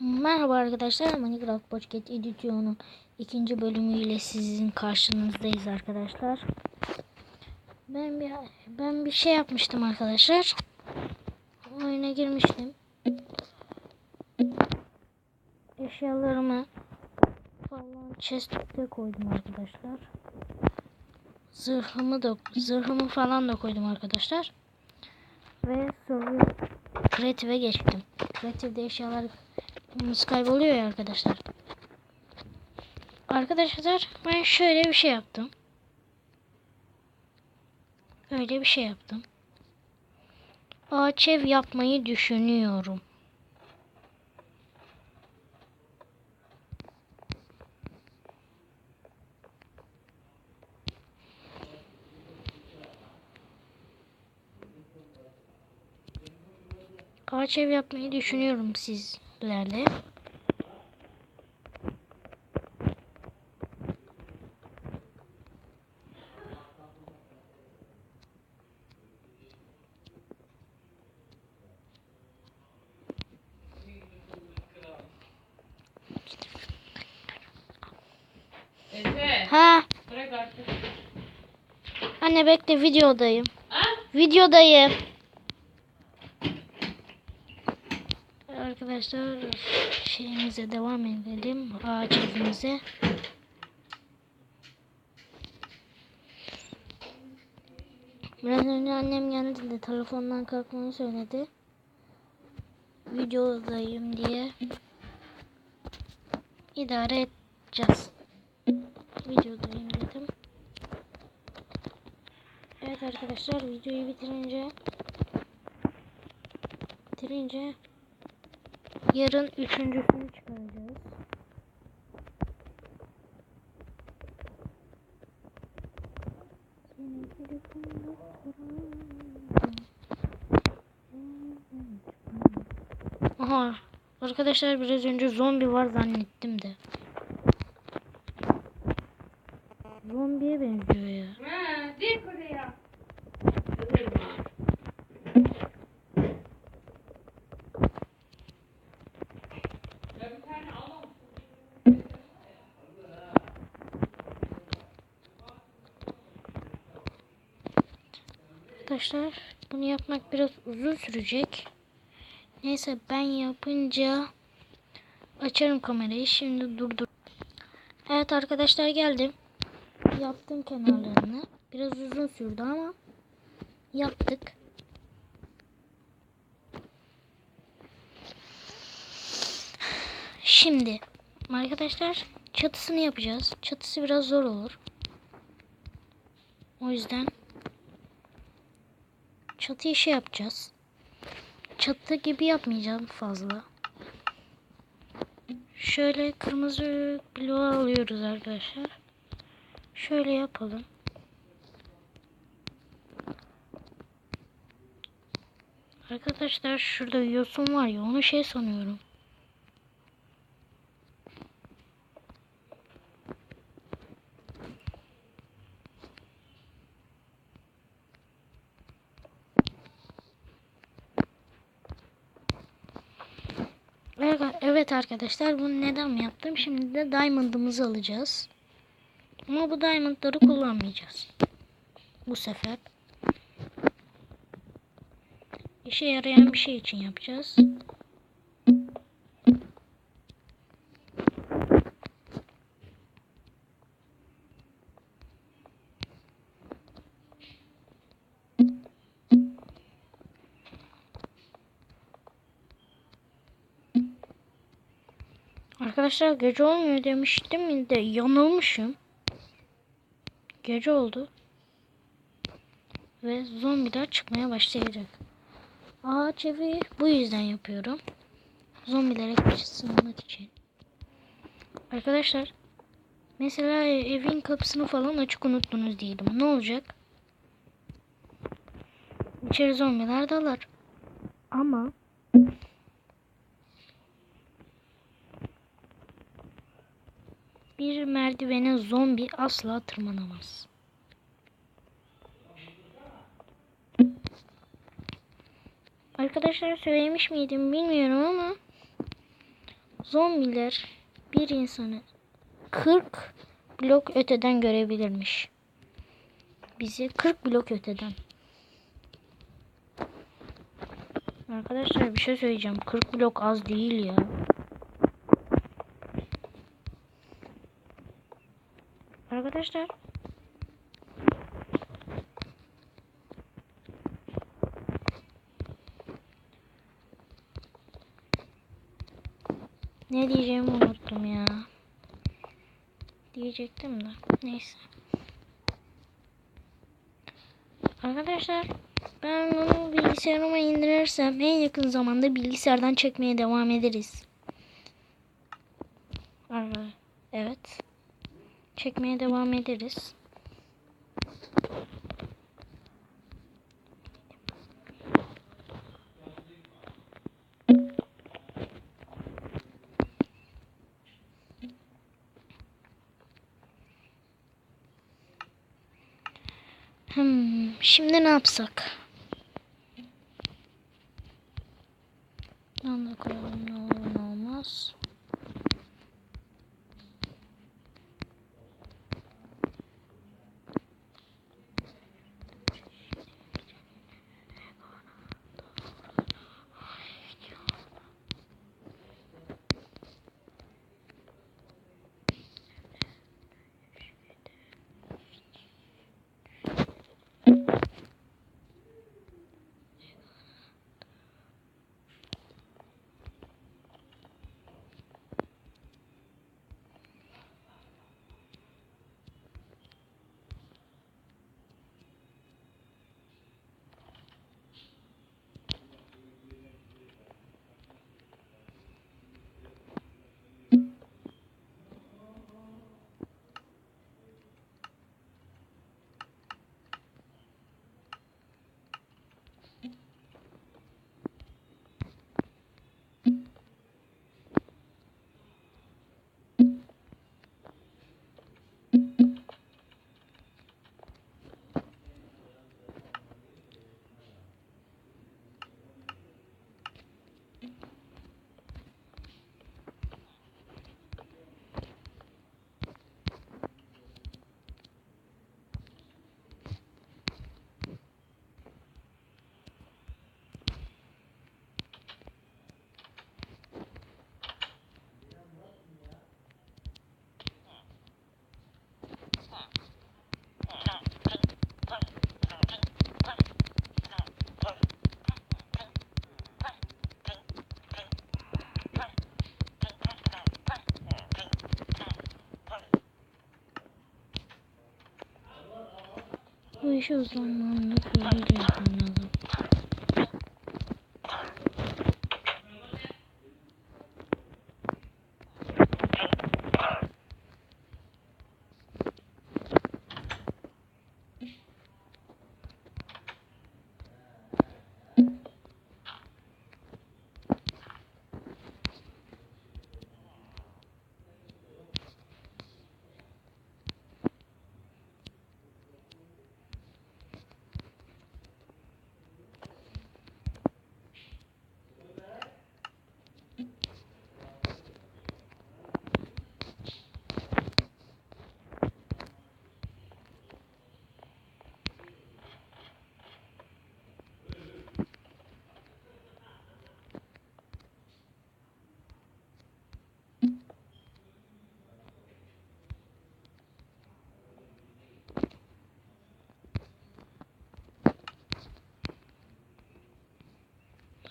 Merhaba arkadaşlar Minecraft Pocket Edition'un ikinci bölümüyle sizin karşınızdayız arkadaşlar. Ben bir ben bir şey yapmıştım arkadaşlar. Oyuna girmiştim. Eşyalarımı falan chest'e koydum arkadaşlar. Zırhımı da zırhımı falan da koydum arkadaşlar. Ve sonra kreative geçtim. Kreatifde eşyalar Yalnız kayboluyor ya arkadaşlar. Arkadaşlar ben şöyle bir şey yaptım. Böyle bir şey yaptım. Ağaç ev yapmayı düşünüyorum. Ağaç ev yapmayı düşünüyorum sizlerle. Efe, Ha, anne bekle videodayım. Ha? Videodayım. Arkadaşlar şeyimize devam edelim. Ağaç evimize. Biraz önce annem geldi de telefondan kalkmamı söyledi. Videodayım diye. İdare edeceğiz. Videodayım dedim. Evet arkadaşlar videoyu bitirince bitirince yarın üçüncüsünü çıkaracağız. Aha arkadaşlar biraz önce zombi var zannettim de. Zombiye benziyor ya. Ha, dik oraya. Arkadaşlar bunu yapmak biraz uzun sürecek. Neyse ben yapınca açarım kamerayı. Şimdi durdur. Evet arkadaşlar geldim. Yaptım kenarlarını. Biraz uzun sürdü ama yaptık. Şimdi arkadaşlar çatısını yapacağız. Çatısı biraz zor olur. O yüzden çatı işi yapacağız. Çatı gibi yapmayacağım fazla. Şöyle kırmızı bloğu alıyoruz arkadaşlar. Şöyle yapalım. Arkadaşlar şurada yosun var ya onu şey sanıyorum. Evet- arkadaşlar bunu neden yaptım? Şimdi de diamond'ımızı alacağız. Ama bu diamond'ları kullanmayacağız. Bu sefer. İşe yarayan bir şey için yapacağız. Arkadaşlar gece olmuyor demiştim de yanılmışım. Gece oldu. Ve zombiler çıkmaya başlayacak. Ağaç evi bu yüzden yapıyorum. Zombilere karşı sığınmak için. Arkadaşlar mesela evin kapısını falan açık unuttunuz diyelim. Ne olacak? İçeri zombiler dalar. Ama bir merdivene zombi asla tırmanamaz. Arkadaşlar söylemiş miydim bilmiyorum ama zombiler bir insanı 40 blok öteden görebilirmiş. Bizi 40 blok öteden. Arkadaşlar bir şey söyleyeceğim. 40 blok az değil ya. Arkadaşlar Ne diyeceğimi unuttum ya. Diyecektim de. Neyse. Arkadaşlar ben onu bilgisayarıma indirirsem en yakın zamanda bilgisayardan çekmeye devam ederiz. Ar- Evet. Çekmeye devam ederiz. Hmm, şimdi ne yapsak? 5 uzmanlarını kullanacağım lazım.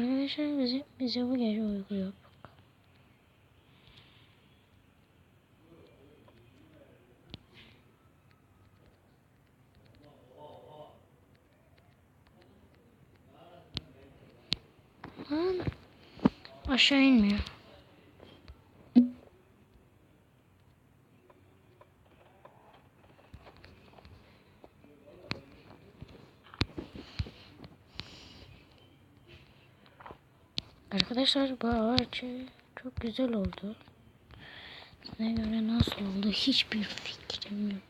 Arkadaşlar bize, bize bu gece. Lan aşağı inmiyor. Arkadaşlar bu ağaç çok güzel oldu. Size göre nasıl oldu hiçbir fikrim yok.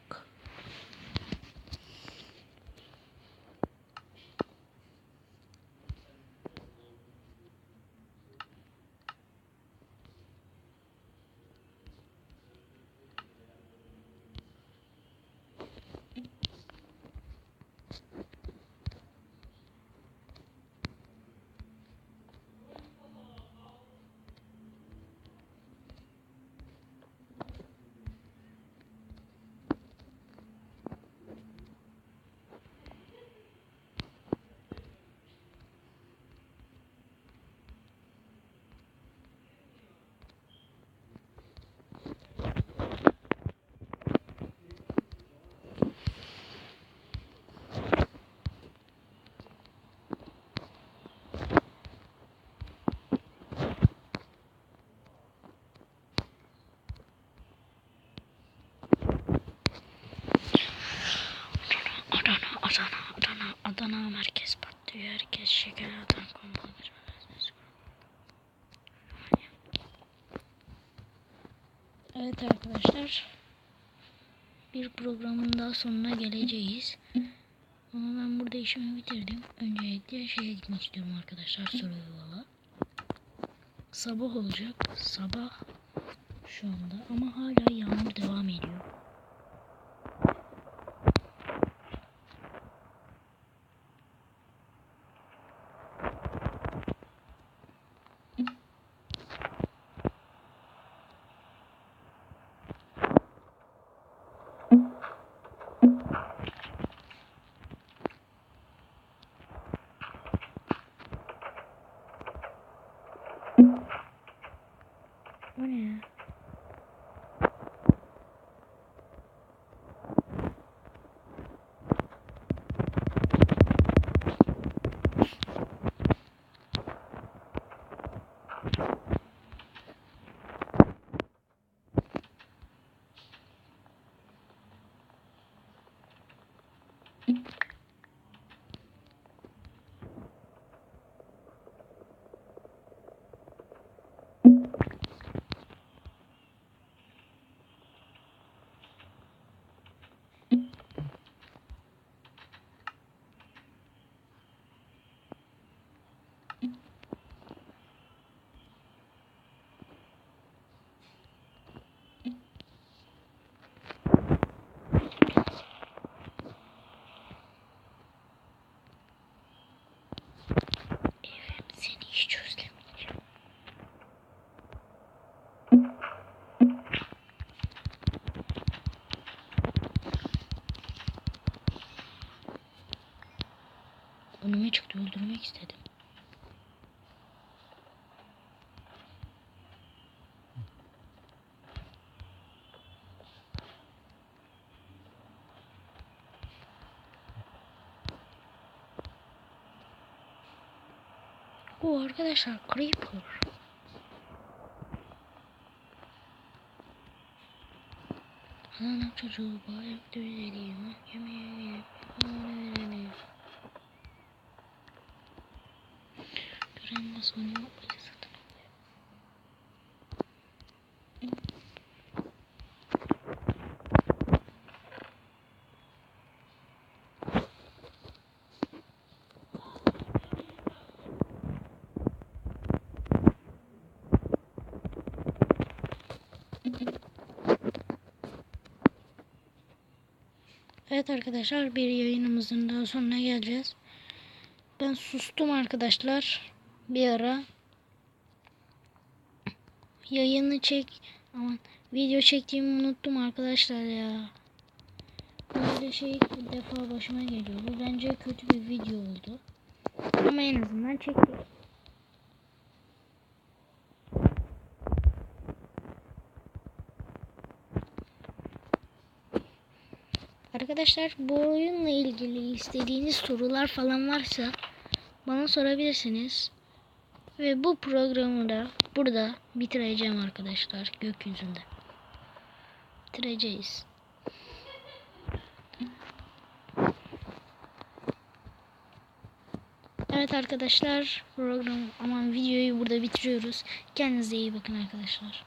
Şeker atan konular. Evet arkadaşlar. Bir programın daha sonuna geleceğiz. Ama ben burada işimi bitirdim. Öncelikle şeye gitmek istiyorum arkadaşlar. Survival'a. Sabah olacak. Sabah şu anda. Ama hala yağmur devam ediyor. Çıktı öldürmek istedim. O arkadaşlar Creeper. Anam çocuğu döveceğim. Yemeğe gelip yemeğe verelim. Gören de yok. satın alıyor. Evet arkadaşlar bir yayınımızın daha sonuna geleceğiz. Ben sustum arkadaşlar. Bir ara yayını çek aman video çektiğimi unuttum arkadaşlar ya. Böyle şey ilk defa başıma geliyor. Bu bence kötü bir video oldu. Ama en azından çektik. Arkadaşlar bu oyunla ilgili istediğiniz sorular falan varsa bana sorabilirsiniz. Ve bu programı da burada bitireceğim arkadaşlar gökyüzünde. Bitireceğiz. Evet arkadaşlar program aman videoyu burada bitiriyoruz. Kendinize iyi bakın arkadaşlar.